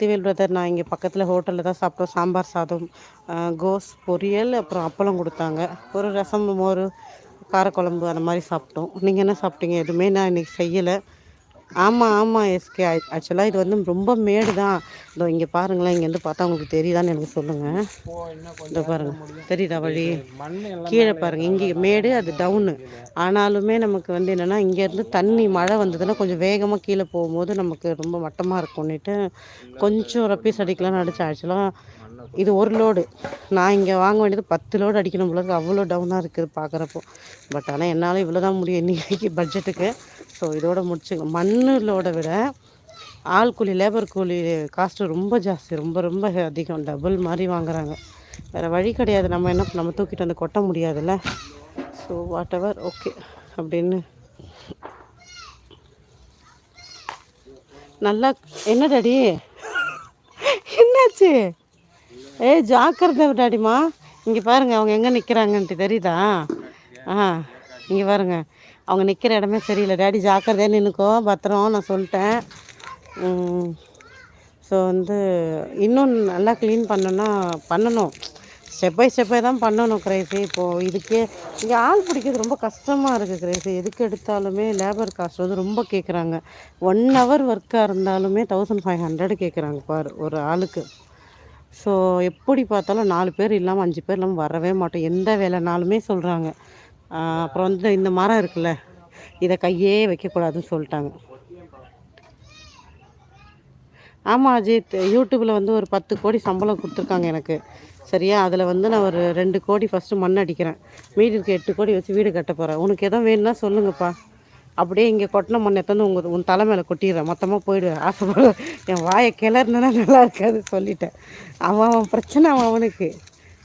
திவேல் brother நான் இங்கே பக்கத்தில் ஹோட்டலில் தான் சாப்பிட்டோம். சாம்பார் சாதம் கோஸ் பொரியல் அப்புறம் அப்பளம் கொடுத்தாங்க. ஒரு ரசம் மோர் காரக்குழம்பு அந்த மாதிரி சாப்பிட்டோம். நீங்கள் என்ன சாப்பிட்டீங்க? எதுவுமே நான் இன்றைக்கி செய்யலை. ஆமாம் ஆமாம் எஸ்கே. ஆக்சுவலாக இது வந்து ரொம்ப மேடு தான் இதோ இங்கே பாருங்களேன். இங்கேருந்து பார்த்தா உங்களுக்கு தெரியுதான்னு எனக்கு சொல்லுங்கள் இதோ பாருங்கள் தெரியுதா வழி? கீழே பாருங்கள் இங்கே மேடு அது டவுனு. ஆனாலுமே நமக்கு வந்து என்னென்னா இங்கேருந்து தண்ணி மழை வந்ததுன்னா கொஞ்சம் வேகமாக கீழே போகும்போது நமக்கு ரொம்ப மட்டமாக இருக்கும்னுட்டு கொஞ்சம் ரப்பீஸ் அடிக்கலாம்னு அடித்தேன் ஆக்சுவலாக இது ஒரு லோடு நான் இங்கே வாங்க வேண்டியது பத்து லோடு அடிக்கணும் போல அவ்வளோ டவுனாக இருக்குது பார்க்குறப்போ பட் ஆனால் என்னால் இவ்வளோ தான் முடியும் இன்றைக்கி பட்ஜெட்டுக்கு ஸோ இதோட முடிச்சுங்க. மண் லோடை விட ஆள் கூலி லேபர் கூலி காஸ்ட்டு ரொம்ப ஜாஸ்தி. ரொம்ப ரொம்ப அதிகம். டபுள் மாதிரி வாங்குறாங்க. வேறு வழி கிடையாது. நம்ம என்ன நம்ம தூக்கிட்டு வந்து கொட்ட முடியாதுல்ல? ஸோ வாட் எவர் ஓகே அப்படின்னு. நல்லா என்ன டாடி என்னாச்சு? ஏய் ஜாக்கிரதை டாடிமா இங்கே பாருங்க அவங்க எங்கே நிற்கிறாங்கன்ட்டு தெரியுதா? ஆ இங்கே பாருங்க. அவங்க நிற்கிற இடமே சரியில்லை. டேடி ஜாக்கிரதையாக நின்றுக்கோ பத்திரம் நான் சொல்லிட்டேன். ஸோ வந்து இன்னும் நல்லா க்ளீன் பண்ணணும்னா பண்ணணும். ஸ்டெப் பை ஸ்டெப்பை தான் பண்ணணும் கிரேசி இப்போது இதுக்கே இங்கே ஆள் பிடிக்கிறது ரொம்ப கஷ்டமாக இருக்குது கிரேசி எதுக்கு எடுத்தாலுமே லேபர் காஸ்ட் வந்து ரொம்ப கேட்குறாங்க ஒன் ஹவர் ஒர்க்காக இருந்தாலுமே தௌசண்ட் ஃபைவ் ஹண்ட்ரட் கேட்குறாங்க பார் ஒரு ஆளுக்கு. ஸோ எப்படி பார்த்தாலும் நாலு பேர் இல்லாமல் அஞ்சு பேர் இல்லாமல் வரவே மாட்டோம். எந்த வேலைனாலுமே சொல்கிறாங்க அப்புறம் வந்து இந்த மரம் இருக்குல்ல இதை கையே வைக்கக்கூடாதுன்னு சொல்லிட்டாங்க. ஆமாம் அஜித் யூடியூப்பில் வந்து ஒரு பத்து கோடி சம்பளம் கொடுத்துருக்காங்க எனக்கு. சரியா? அதில் வந்து நான் ஒரு ரெண்டு கோடி ஃபஸ்ட்டு மண் அடிக்கிறேன். மீதி இருக்க எட்டு கோடி வச்சு வீடு கட்ட போகிறேன் உனக்கு எதுவும் வேணும்னா சொல்லுங்கப்பா. அப்படியே இங்கே கொட்டின மண் தந்து உங்கள் உன் தலை மேலே கொட்டிடுறேன். மொத்தமாக போயிடுவேன் ஆசைப்பட. என் வாயை கிளறினா நல்லா இருக்காது சொல்லிட்டேன். அவன் அவன் பிரச்சனை அவன் அவனுக்கு.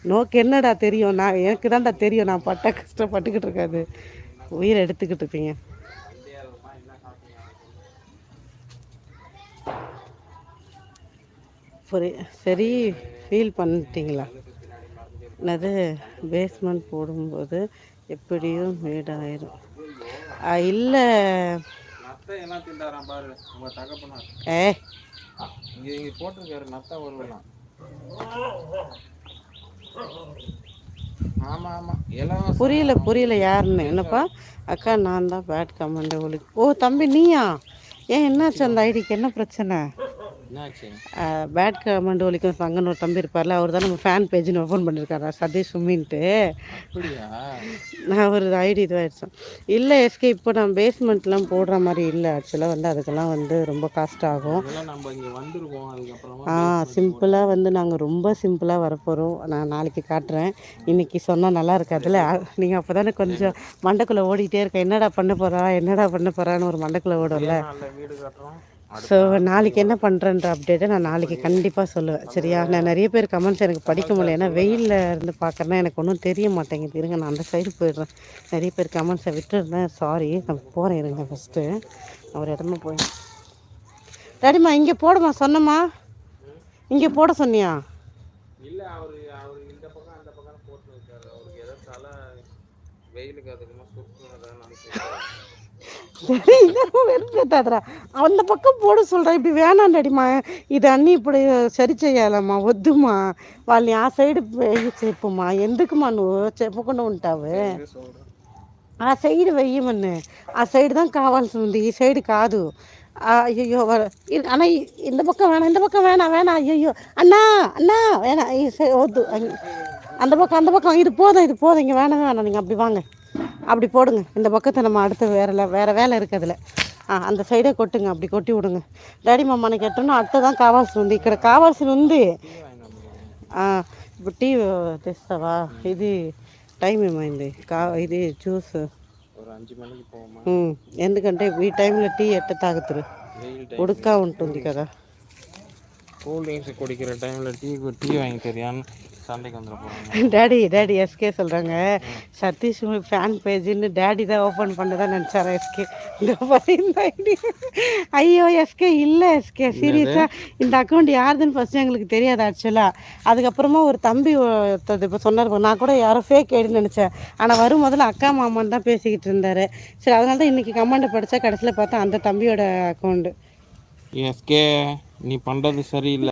நோக்கு என்னடா தெரியும்? நான் எனக்கு தான்டா தெரியும். நான் பட்ட கஷ்டப்பட்டுக்கிட்டு இருக்காது. உயிரை எடுத்துக்கிட்டு இருப்பீங்க. சரி சரி ஃபீல் பண்ணிட்டீங்களா? என்னது பேஸ்மெண்ட் போடும்போது எப்படியும் மேடாயிரும். இல்லை. பாரு. ஏ போட்டிருக்காரு நத்தை வருவலாம் எல்லாம் புரியல புரியல யாருன்னு. என்னப்பா? அக்கா நான் தான் பேட் கமெண்ட் உங்களுக்கு ஓ தம்பி நீயா? ஏன் என்னாச்சு அந்த ஐடிக்கு என்ன பிரச்சனை? பேட் கமெண்ட் ஒலிக்கும் சங்கன்னு ஒரு தம்பி இருப்பார்ல அவர் தான் நம்ம ஃபேன் பேஜ்னு ஓப்பன் பண்ணியிருக்காரா சதீஷ் சுமின்ட்டு. நான் ஒரு ஐடி இதுவாகிடுச்சு இல்லை எஸ்கே இப்போ நான் பேஸ்மெண்ட்லாம் போடுற மாதிரி இல்லை ஆக்சுவலாக வந்து அதுக்கெல்லாம் வந்து ரொம்ப காஸ்ட் ஆகும். ஆ சிம்பிளாக வந்து நாங்கள் ரொம்ப சிம்பிளாக வரப்போகிறோம் நான் நாளைக்கு காட்டுறேன். இன்னைக்கு சொன்னால் நல்லா இருக்காதுல்ல? நீங்கள் அப்போ தானே கொஞ்சம் மண்டைக்குள்ளே ஓடிட்டே இருக்க என்னடா பண்ண போகிறா என்னடா பண்ண போகிறான்னு ஒரு மண்டைக்குள்ளே ஓடும்ல. ஸோ நாளைக்கு என்ன பண்ணுறேன்ற அப்டேட்டை நான் நாளைக்கு கண்டிப்பாக சொல்லுவேன். சரியா? நான் நிறைய பேர் கமெண்ட்ஸ் எனக்கு படிக்க முடியல. ஏன்னா வெயிலில் இருந்து பார்க்குறேன்னா எனக்கு ஒன்றும் தெரிய மாட்டேங்குது. இருங்க நான் அந்த சைடு போயிடுறேன். நிறைய பேர் கமெண்ட்ஸை விட்டுருந்தேன். சாரி நான் போகிறேன் இருங்க ஃபஸ்ட்டு ஒரு இடமா போய் டாடிம்மா இங்கே போடுமா? சொன்னம்மா. இங்கே போட சொன்னியா? இல்ல அவரு அவரு இந்த பக்கம் அந்த பக்கம் போட்டு அவருக்கு தலை வெயிலுக்கு அதிகமா சுற்றுனதான் நினைக்கிறேன் வெறுப்பேத்தாதரா அந்த பக்கம் போட சொல்கிறேன் இப்படி வேணாம் டாடிம்மா இது అన్నీ ఇప్పుడు సరి చేయాలమ్మా వద్దుమా వాళ్ళని ఆ సైడ్ వెయ్యి చెప్పుమా ఎందుకుమా నువ్వు చెప్పకుండా ఉంటావు சொல்றேன் ఆ సైడ్ వెయ్యమన్ను ఆ సైడ్ தான் కావాల్సి ఉంది ఈ సైడ్ కాదు ఆ, అయ్యయ్యో వా- ఇ- అన్న ఇ- இந்த பக்கம் வேணாம் இந்த பக்கம் வேணாம் வேணாம் ஐயோ அண்ணா அண்ணா வேணாம் ఈ సై- వద్దు அங்க- அந்த பக்கம் அந்த பக்கம். இது போதும் இது போதும். இங்கே வேணவே வேணாம். நீங்கள் அப்படி வாங்க. அப்படி போடுங்க. இந்த பக்கத்தை நம்ம அடுத்து வேறு வேறு வேலை இருக்கிறதுல. ஆ அந்த சைடே கொட்டுங்க. அப்படி கொட்டி விடுங்க. டேடி மாமானை கேட்டோன்னா அடுத்து தான் காவாசி வந்து. இக்கட காவாசி வந்து ஆ இப்போ டீ தெஸ்தவா இது టైం ఏమైంది కా ఇది జ్యూస్ ఎందుకంటే ఈ టైంలో టీ ఎట్ట తాగుతారు ఉడక ఉంటుంది కదా కూల్ డ్రింక్స్ కుడికిற టైంలో టీ టీ వాంగి తరియాను டேடி டேடி எஸ்கே சொல்கிறாங்க சதீஷ் ஃபேன் பேஜுன்னு டேடி தான் ஓப்பன் பண்ணதான் நினச்சாரா எஸ்கே இந்த இந்த ஐடி. ஐயோ எஸ்கே இல்லை எஸ்கே சீரியஸாக இந்த அக்கௌண்ட் யாருதுன்னு ஃபஸ்ட்டு எங்களுக்கு தெரியாது ஆக்சுவலாக அதுக்கப்புறமா ஒரு தம்பி இப்போ சொன்னார் நான் கூட யாரோ ஃபேக் ஐடின்னு நினச்சேன். ஆனால் வரும் முதல்ல அக்கா மாமான்னு தான் பேசிக்கிட்டு இருந்தார். சரி அதனால தான் இன்றைக்கி கமெண்ட் படித்தா கடைசியில் பார்த்தா அந்த தம்பியோட அக்கௌண்ட்டு எஸ்கே நீ பண்ணுறது சரியில்லை.